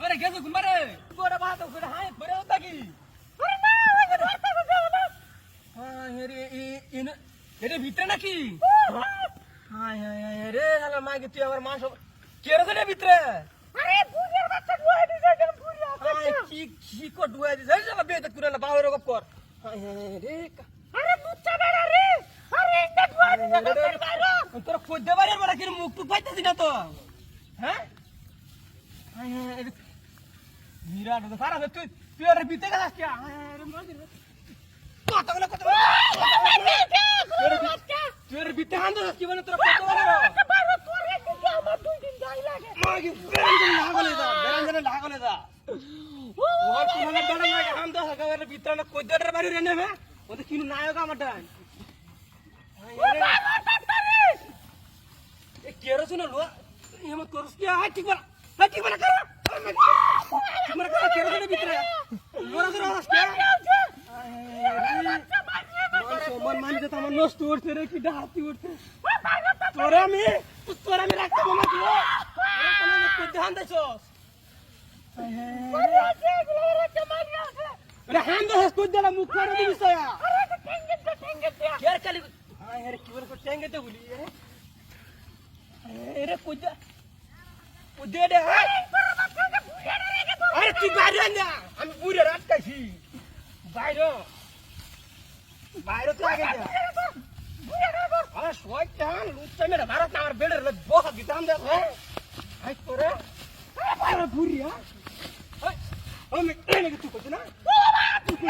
আরে গেছো কুমারে তোরা বাহাতো করে হাই পরে ওটা কি হ্যাঁ হেরে ইন এর ভিতরে নাকি হাই হাই হাই রে হালা মাগে তুই আমার মাংস কে রে তোর ভিতরে হাই কি কি কো ডুয়া দিছ? এই সব বেদ করে না বাহির গপ কর। হাই হাই রে তোর খোঁজ দেবার এর বড় কি মুখ টুক পাইতেছি না তো হ্যাঁ? হাই হাই রে তো তুই তুই আর কি? কতগুলো কত হান দিস কি বলে তোর কত বড় মাগি লাগলে লাগলে ওর লাগে হাম দা কই দরে বাড়ি রে নেবে ওতে কিনু নায়ক আমার ডান এ কেরোসিন লো হিম্মত করস কি আই ঠিক বলা ঠিক বলা কর ঠিক বলা কর কেরোসিন ভিতরে লোরা ধরে আস কে আমার মানুষ তো আমার নষ্ট করছে রে কি হাতি উঠছে তোর আমি তোর আমি রাখতে পারব কি ধান দেছস ধান দেছস কই দিলা মুখ করে দিবি সয়া। কালি হ্যাঁ রে কি বলে টেঙ্গে তো বলি রে কই দা দে দে আরে তুই বাইরে না আমি বুড়ে রাত কাছি বাইরে বাইরে তো আগে যা। আমার বেড়ের লোক বহ দে রে করে আরে বুড়িয়া হ্যাঁ? আমি না? তুই